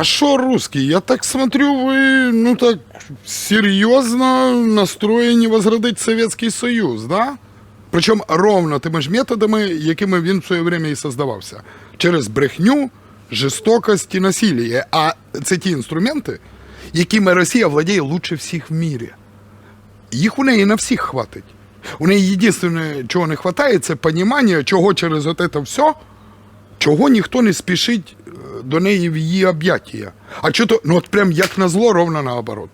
А що русський? Я так смотрю, ви ну так серйозно настроєні возродить Совєтський Союз, да? Причому ровно тими ж методами, якими він в своє время і создавався. Через брехню, жорстокость і насилля. А це ті інструменти, якими Росія владіє лучше всіх в мірі. Їх у неї на всіх хватить. У неї єдине, чого не вистачає, це розуміння, чого через от це все, чого ніхто не спішить до неї в її об'яття. А що то, ну от прям як на зло, ровно наоборот.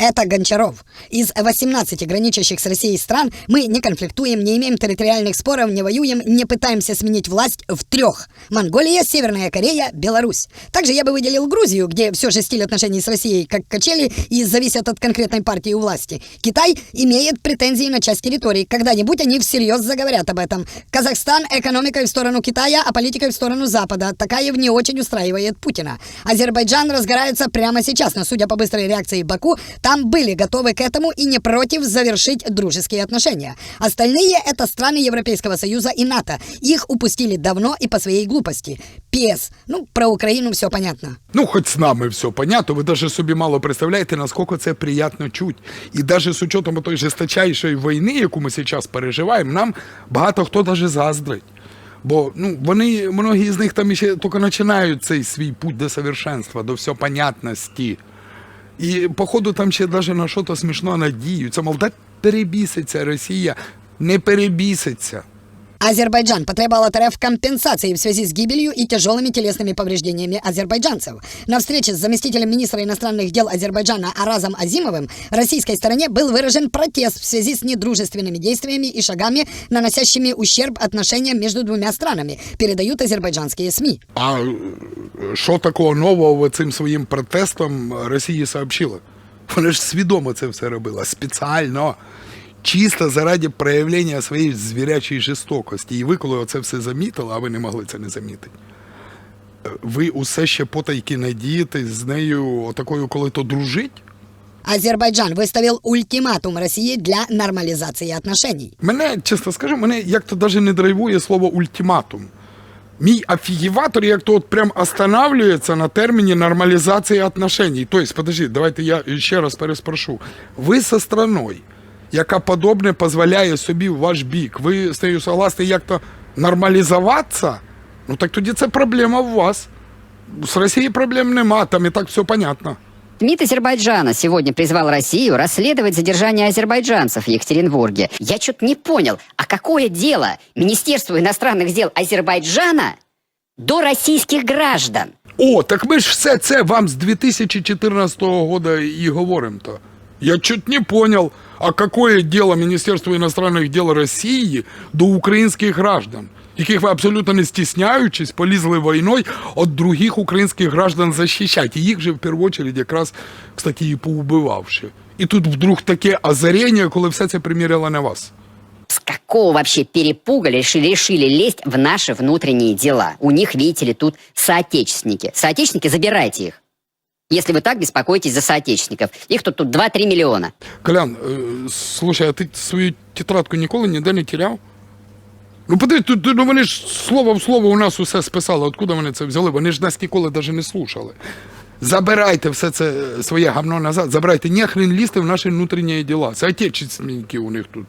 Это Гончаров. Из 18 граничащих с Россией стран мы не конфликтуем, не имеем территориальных споров, не воюем, не пытаемся сменить власть в трех. Монголия, Северная Корея, Беларусь. Также я бы выделил Грузию, где все же стиль отношений с Россией как качели и зависят от конкретной партии у власти. Китай имеет претензии на часть территорий. Когда-нибудь они всерьез заговорят об этом. Казахстан экономикой в сторону Китая, а политикой в сторону Запада. Такая не очень устраивает Путина. Азербайджан разгорается прямо сейчас, но судя по быстрой реакции Баку, там были готовы к этому и не против завершить дружеские отношения. Остальные это страны Европейского Союза и НАТО. Их упустили давно и по своей глупости. ПС. Ну, про Украину все понятно. Ну, хоч з нами все понятно, ви навіть собі мало представляєте, наскільки це приємно чуть. І навіть з учетом тої жесточайшої війни, яку ми зараз переживаємо, нам багато хто навіть заздрить. Бо ну, вони, многі з них там ще тільки починають цей свій путь до совершенства, до всепонятності. І, походу, там ще навіть на щось смішно надіються. Мов, да перебіситься Росія, не перебіситься. Азербайджан потребовал от РФ компенсации в связи с гибелью и тяжелыми телесными повреждениями азербайджанцев. На встрече с заместителем министра иностранных дел Азербайджана Аразом Азимовым российской стороне был выражен протест в связи с недружественными действиями и шагами, наносящими ущерб отношениям между двумя странами, передают азербайджанские СМИ. А е, що такого нового цим своїм протестом Росії сообщила? Вона ж свідомо це все робила, спеціально, Чисто заради проявлення своєї звірячої жорстокості. І ви, коли оце все замітили, а ви не могли це не замітити. Ви усе ще потайки надієтесь з нею отакою, коли то дружить? Азербайджан выставил ультиматум России для нормализации отношений. Мене, чесно скажу, мене як-то навіть не драйвує слово ультиматум. Мій афігіватор як-то от прям останавливається на терміні нормалізації отношений. Тобто, подожди, давайте я ще раз переспрошу. Ви со страною, яка подобне дозволяє собі в ваш бік, ви з нею согласні як-то нормалізуватися? Ну так тоді це проблема в вас. З Росією проблем нема, там і так все понятно. МИД Азербайджана сегодня призвал Россию расследовать задержание азербайджанцев в Екатеринбурге. Я что-то не понял, а какое дело Министерству иностранных дел Азербайджана до российских граждан? О, так ми ж все це вам з 2014 года і говоримо то. Я чуть не понял, а какое дело Министерства иностранных дел Росії до українських граждан, яких ви абсолютно не стісняючись, полізли війною від других українських граждан захищати. І їх же в першу очередь якраз, кстати, і поубивавши. І тут вдруг таке озарення, коли все це приміряло на вас. С какого вообще перепуга решили, решили лезть в наши внутренние дела? У них, видите ли, тут соотечественники. Соотечественники, забирайте их. Если вы так беспокоитесь за соотечественников. Их тут, тут 2-3 миллиона. Колян, е, слушай, а ти свою тетрадку ніколи ніде не теряв? Ну, подивись, тут, ну вони ж слово в слово у нас усе списали. Откуда вони це взяли? Вони ж нас ніколи навіть не слушали. Забирайте все це е, своє гавно назад, забирайте, не хрен лізти в наші внутрішні діла. Це отечественники у них тут.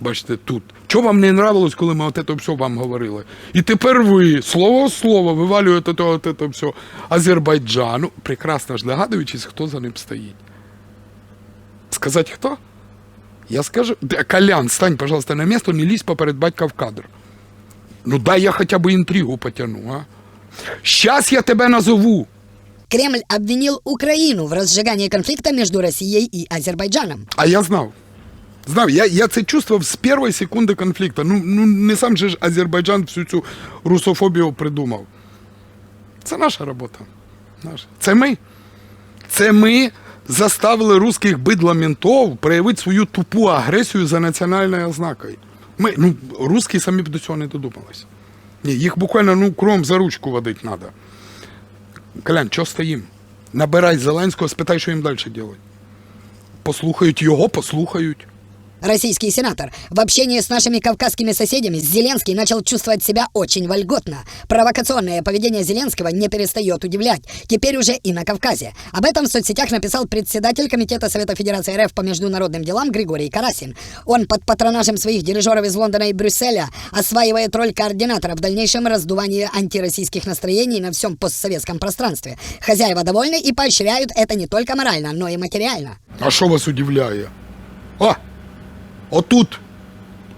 Бачите, тут. Чого вам не нравилось, коли ми от це все вам говорили? І тепер ви, слово в слово, вивалюєте то, от це все Азербайджану, прекрасно ж догадуючись, хто за ним стоїть. Сказати хто? Я скажу, Колян, стань, пожалуйста, на место, не лізь поперед батька в кадр. Ну дай я хоча б інтригу потяну, а? Щас я тебе назову. Кремль обвинил Украину в разжигании конфликта между Россией и Азербайджаном. А я знав. Знав, я, я це чувствував з першої секунди конфлікту. Ну, ну не сам же ж Азербайджан всю цю русофобію придумав. Це наша робота. Наша. Це ми. Це ми заставили русських бидламентов проявити свою тупу агресію за національною ознакою. Ми, ну, русські самі б до цього не додумались. Ні, їх буквально ну, кром за ручку водити треба. Колян, чого стоїм? Набирай Зеленського, спитай, що їм далі робити. Послухають його, послухають. Российский сенатор. В общении с нашими кавказскими соседями Зеленский начал чувствовать себя очень вольготно. Провокационное поведение Зеленского не перестает удивлять. Теперь уже и на Кавказе. Об этом в соцсетях написал председатель Комитета Совета Федерации РФ по международным делам Григорий Карасин. Он под патронажем своих дирижеров из Лондона и Брюсселя осваивает роль координатора в дальнейшем раздувании антироссийских настроений на всем постсоветском пространстве. Хозяева довольны и поощряют это не только морально, но и материально. А що вас удивляє? А! Отут!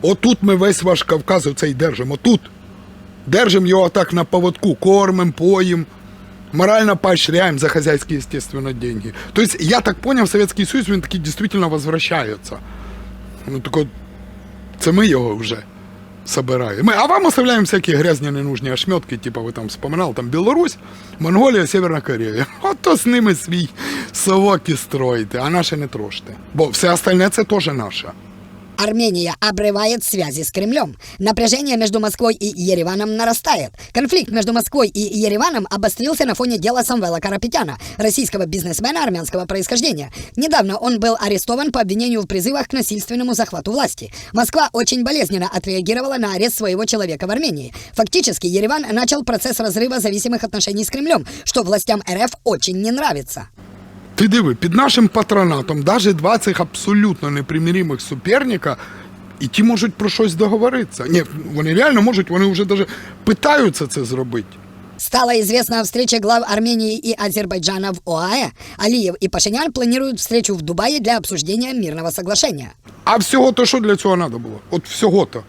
Отут ми весь ваш Кавказ оцей держимо. Отут. Держимо його так на поводку, кормим, поїм, морально поощряем за хозяйские, естественно, деньги. То есть, я так понял, Советский Союз, він таки действительно возвращается. Ну, так це ми його вже собираємо. Ми, а вам оставляємо всякі грязні ненужні ошметки, типу ви там вспоминали, там Білорусь, Монголія, Северна Корея. От то з ними свій совок і строїте, а наше не троште. Бо все остальне це теж наше. Армения обрывает связи с Кремлем. Напряжение между Москвой и Ереваном нарастает. Конфликт между Москвой и Ереваном обострился на фоне дела Самвела Карапетяна, российского бизнесмена армянского происхождения. Недавно он был арестован по обвинению в призывах к насильственному захвату власти. Москва очень болезненно отреагировала на арест своего человека в Армении. Фактически Ереван начал процесс разрыва зависимых отношений с Кремлем, что властям РФ очень не нравится. Ти диви, під нашим патронатом навіть два цих абсолютно непримиримих суперника, і ті можуть про щось договоритися. Ні, вони реально можуть, вони вже навіть питаються це зробити. Стало известно о встрече глав Армении и Азербайджана в ОАЭ. Алиев и Пашинян планируют встречу в Дубае для обсуждения мирного соглашения. А всього-то що для цього треба було? От всього-то.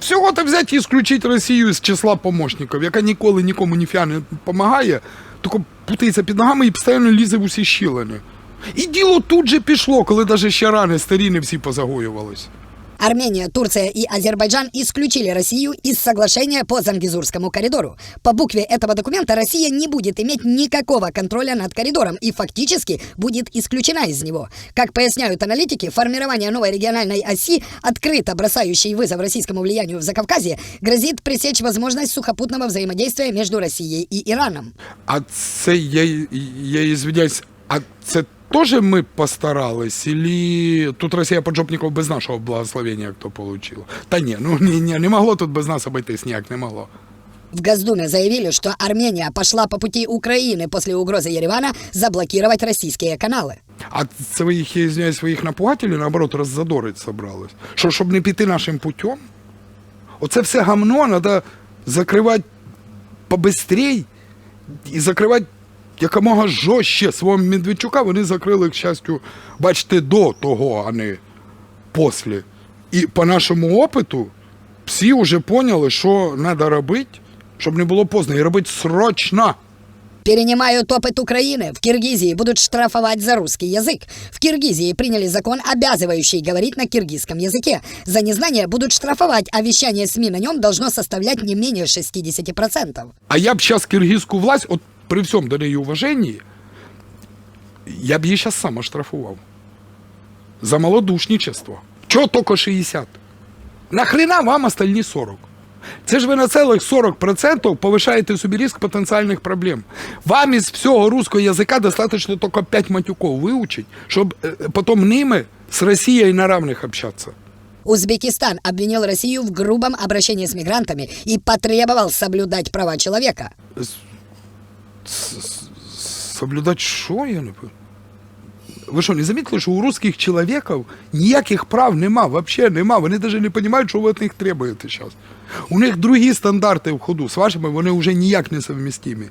Всього-то взяти і ісключити Росію з числа помощників, яка ніколи нікому ніфіга не допомагає, тільки путається під ногами і постійно лізе в усі щілини. І діло тут же пішло, коли навіть ще рани старі не всі позагоювались. Армения, Турция и Азербайджан исключили Россию из соглашения по Зангизурскому коридору. По букве этого документа Россия не будет иметь никакого контроля над коридором и фактически будет исключена из него. Как поясняют аналитики, формирование новой региональной оси, открыто бросающей вызов российскому влиянию в Закавказье, грозит пресечь возможность сухопутного взаимодействия между Россией и Ираном. А це я, я извиняюсь, а це теж ми постарались? Или тут Росія поджопників без нашого благословення хто получила? Та ні, ну ні, ні, не могло тут без нас обойтись ніяк, не могло. В Госдуме заявили, что Армения пошла по пути Украины после угрозы Еревана заблокировать российские каналы. А це ви їх, я извиняюсь, ви їх напугати, или наоборот роззадорить собрались? Що, щоб не піти нашим путем? Оце все гамно треба закривати побистрій і закривати якомога жорстче свого Медведчука. Вони закрили, к щастю, бачите, до того, а не після. І по нашому опиту всі вже поняли, що треба робити, щоб не було поздно, і робити срочно. Перенимают опыт Украины. В Киргизии будут штрафовать за русский язык. В Киргизии приняли закон, обязывающий говорить на киргизском языке. За незнание будут штрафовать, а вещание СМИ на нем должно составлять не менее 60%. А я б зараз киргизьку власть, от при всьому до неї уваженні, я б її зараз сам оштрафував. За малодушничество. Чого тільки 60? Нахрена вам остальні 40? Це ж ви на цілих 40% повишаєте собі риск потенціальних проблем. Вам із всього руського язика достатньо тільки 5 матюков вивчити, щоб е, потім ними з Росією на равних общатися. Узбекистан обвинил Россию в грубом обращении с мигрантами и потребовал соблюдать права человека. Соблюдать що, я не пам'ятаю? Ви що, не замітили, що у русських чоловіків ніяких прав нема, взагалі нема. Вони навіть не розуміють, що ви від них требуєте зараз. У них другі стандарти в ходу. З вашими вони вже ніяк не совмістимі.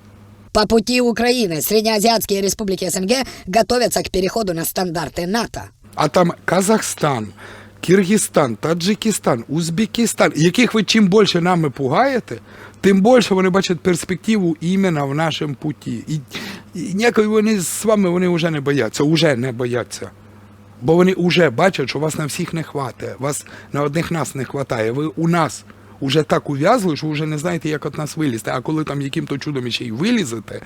По пути Украины среднеазиатские республики СНГ готовятся к переходу на стандарты НАТО. А там Казахстан, Киргизстан, Таджикистан, Узбекистан, яких ви чим більше нами пугаєте, тим більше вони бачать перспективу іменно в нашому путі. І, і ніякої вони з вами вони вже не бояться, вже не бояться. Бо вони вже бачать, що вас на всіх не хватає, вас на одних нас не хватає. Ви у нас уже так ув'язли, що вже не знаєте, як від нас вилізти. А коли там яким-то чудом ще й вилізете,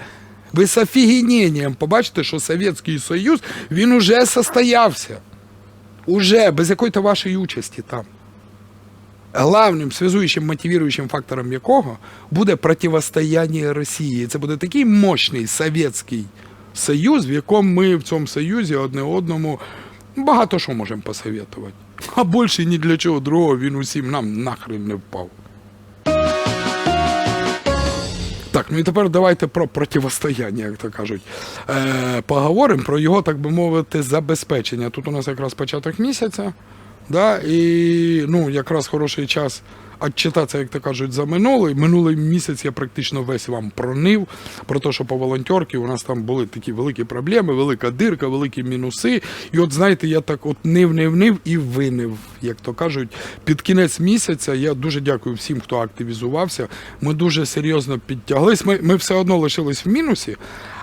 ви з офігененням побачите, що Совєтський Союз, він уже состоявся. Уже, без якої-то вашої участі там. Главним связуючим мотивуючим фактором якого буде противостояння Росії. Це буде такий мощний Совєтський Союз, в якому ми в цьому союзі одне одному багато що можемо посоветувати. А більше ні для чого другого він усім нам нахрен не впав. Так, ну і тепер давайте про противостояння, як то кажуть. Е, поговоримо про його, так би мовити, забезпечення. Тут у нас якраз початок місяця, да, і ну, якраз хороший час відчитатися, як то кажуть, за минулий. Минулий місяць я практично весь вам пронив про те, що по волонтерці у нас там були такі великі проблеми, велика дирка, великі мінуси. І от знаєте, я так от нив, нив, нив і винив, як то кажуть, під кінець місяця. Я дуже дякую всім, хто активізувався. Ми дуже серйозно підтяглись. Ми, ми все одно лишились в мінусі.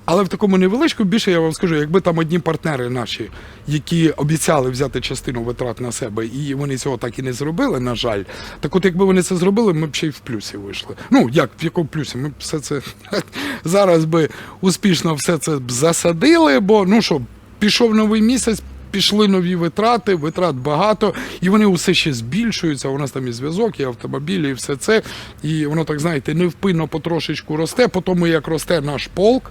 Але в такому невеличку більше я вам скажу, якби там одні партнери наші, які обіцяли взяти частину витрат на себе, і вони цього так і не зробили, на жаль. Так от якби вони це зробили, ми б ще й в плюсі вийшли. Ну як в якому плюсі? Ми б все це зараз би успішно все це б засадили, бо ну що, пішов новий місяць. Пішли нові витрати, витрат багато, і вони усе ще збільшуються. У нас там і зв'язок, і автомобілі, і все це. І воно так знаєте, невпинно потрошечку росте. По тому як росте наш полк,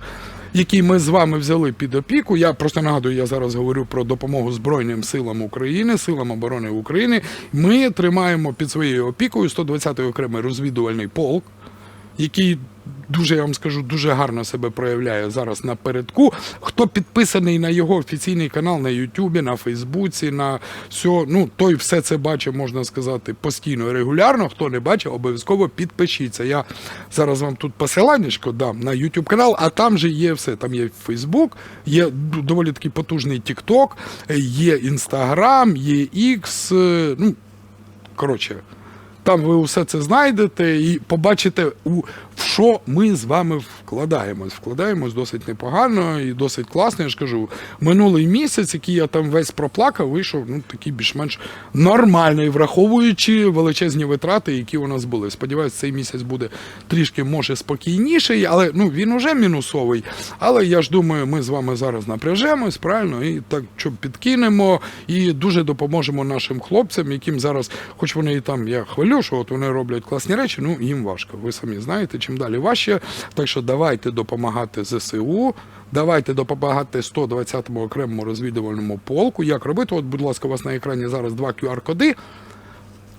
який ми з вами взяли під опіку. Я просто нагадую, я зараз говорю про допомогу Збройним силам України, силам оборони України. Ми тримаємо під своєю опікою 120-й окремий розвідувальний полк, який дуже я вам скажу, дуже гарно себе проявляє зараз напередку. Хто підписаний на його офіційний канал на Ютубі, на Фейсбуці, на все, ну той все це бачить, можна сказати, постійно і регулярно. Хто не бачив, обов'язково підпишіться. Я зараз вам тут посиланнячко дам на YouTube канал, а там же є все. Там є Фейсбук, є доволі такий потужний TikTok, є Інстаграм, є X, е, ну коротше. Там ви усе це знайдете і побачите, у в що ми з вами вкладаємось. Вкладаємось досить непогано і досить класно. Я ж кажу, минулий місяць, який я там весь проплакав, вийшов ну такий більш-менш нормальний, враховуючи величезні витрати, які у нас були. Сподіваюсь, цей місяць буде трішки може спокійніший, але ну він уже мінусовий. Але я ж думаю, ми з вами зараз напряжемось, правильно, і так що підкинемо і дуже допоможемо нашим хлопцям, яким зараз, хоч вони і там я хвалю, що от вони роблять класні речі, ну їм важко. Ви самі знаєте, чим далі важче. Так що давайте допомагати ЗСУ. Давайте допомагати 120-му окремому розвідувальному полку. Як робити? От, будь ласка, у вас на екрані зараз два QR-коди.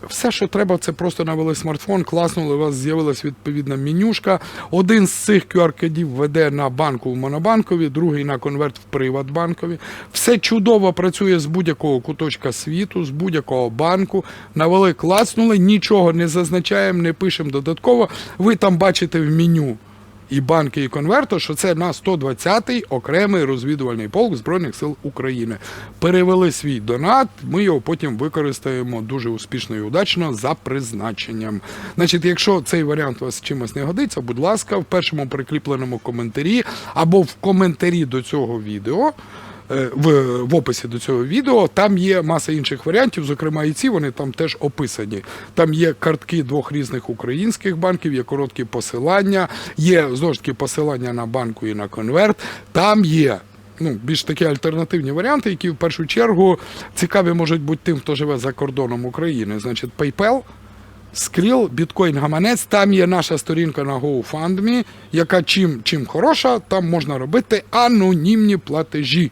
Все, що треба, це просто навели смартфон, класнули, у вас з'явилась відповідна менюшка. Один з цих QR-кодів веде на банку в Монобанкові, другий на конверт в Приватбанкові. Все чудово працює з будь-якого куточка світу, з будь-якого банку. Навели, класнули, нічого не зазначаємо, не пишемо додатково. Ви там бачите в меню і банки, і конверто, що це на 120-й окремий розвідувальний полк Збройних сил України. Перевели свій донат, ми його потім використаємо дуже успішно і удачно за призначенням. Значить, якщо цей варіант вас чимось не годиться, будь ласка, в першому прикріпленому коментарі або в коментарі до цього відео. Е, В, в описі до цього відео там є маса інших варіантів, зокрема і ці вони там теж описані. Там є картки двох різних українських банків, є короткі посилання, є знову ж таки посилання на банку і на конверт. Там є ну, більш такі альтернативні варіанти, які в першу чергу цікаві можуть бути тим, хто живе за кордоном України. Значить, PayPal. Скріл, біткоін гаманець, там є наша сторінка на GoFundMe, яка чим, чим хороша, там можна робити анонімні платежі.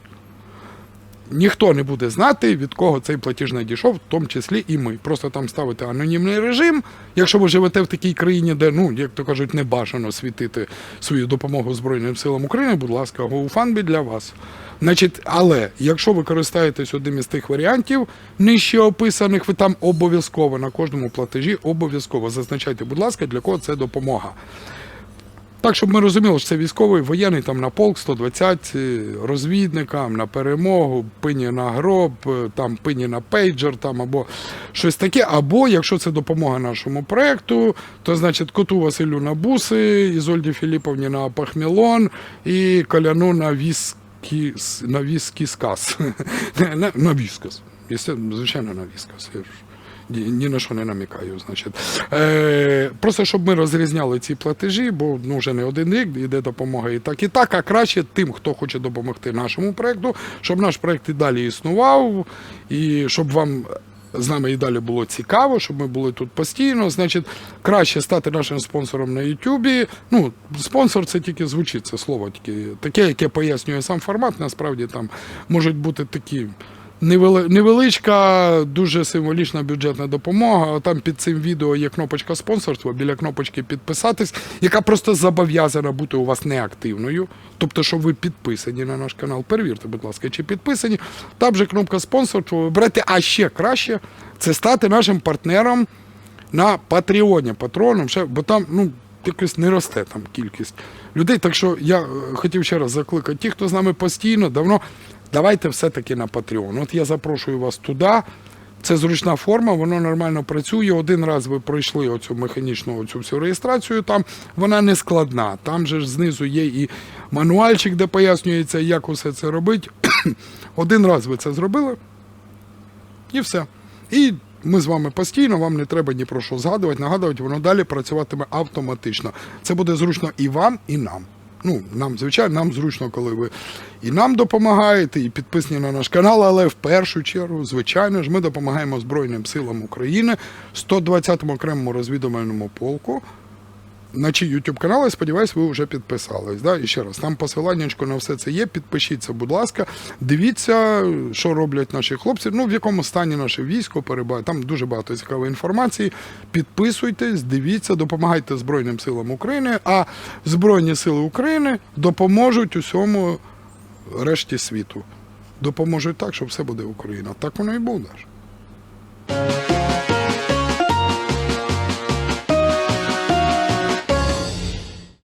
Ніхто не буде знати, від кого цей платіж надійшов, в тому числі і ми. Просто там ставите анонімний режим. Якщо ви живете в такій країні, де, ну, як то кажуть, не бажано світити свою допомогу Збройним силам України, будь ласка, GoFundMe для вас. Значить, але якщо ви користаєтесь одним із тих варіантів, нижче описаних, ви там обов'язково на кожному платежі обов'язково зазначайте, будь ласка, для кого це допомога. Так, щоб ми розуміли, що це військовий воєнний там на полк 120 е, розвідникам, на перемогу, пині на гроб, е, там пині на пейджер, там або щось таке. Або якщо це допомога нашому проекту, то значить коту Василю на буси, Ізольді Філіповні на пахмілон і Коляну на віскі на віскі сказ. на, віскас. Звичайно, на віскас. Ні, на що не намікаю. Значить. Е, просто щоб ми розрізняли ці платежі, бо ну, вже не один рік йде допомога і так, і так, а краще тим, хто хоче допомогти нашому проекту, щоб наш проект і далі існував, і щоб вам. З нами і далі було цікаво, щоб ми були тут постійно. Значить, краще стати нашим спонсором на Ютубі. Ну, спонсор це тільки звучить, це слово тільки таке, яке пояснює сам формат. Насправді там можуть бути такі Невеличка, дуже символічна бюджетна допомога. Там під цим відео є кнопочка спонсорства, біля кнопочки підписатись, яка просто зобов'язана бути у вас неактивною. Тобто, що ви підписані на наш канал. Перевірте, будь ласка, чи підписані. Там же кнопка спонсорства. Вибирайте, а ще краще це стати нашим партнером на Патреоні, патроном, ще, бо там ну, якось не росте там кількість людей. Так що я е, хотів ще раз закликати ті, хто з нами постійно, давно, давайте все-таки на Patreon. От я запрошую вас туди. Це зручна форма, воно нормально працює. Один раз ви пройшли оцю механічну оцю всю реєстрацію, там вона не складна. Там же ж знизу є і мануальчик, де пояснюється, як усе це робити. Один раз ви це зробили, і все. І ми з вами постійно, вам не треба ні про що згадувати, нагадувати, воно далі працюватиме автоматично. Це буде зручно і вам, і нам. Ну, нам, звичайно, нам зручно, коли ви і нам допомагаєте, і підписані на наш канал, але в першу чергу, звичайно ж, ми допомагаємо Збройним силам України, 120-му окремому розвідувальному полку. На чий YouTube канал, я сподіваюся, ви вже підписались. Да? І ще раз, там посиланнячко на все це є. Підпишіться, будь ласка, дивіться, що роблять наші хлопці, ну в якому стані наше військо перебуває. Там дуже багато цікавої інформації. Підписуйтесь, дивіться, допомагайте Збройним силам України, а Збройні сили України допоможуть усьому решті світу. Допоможуть так, щоб все буде Україна. Так воно і буде.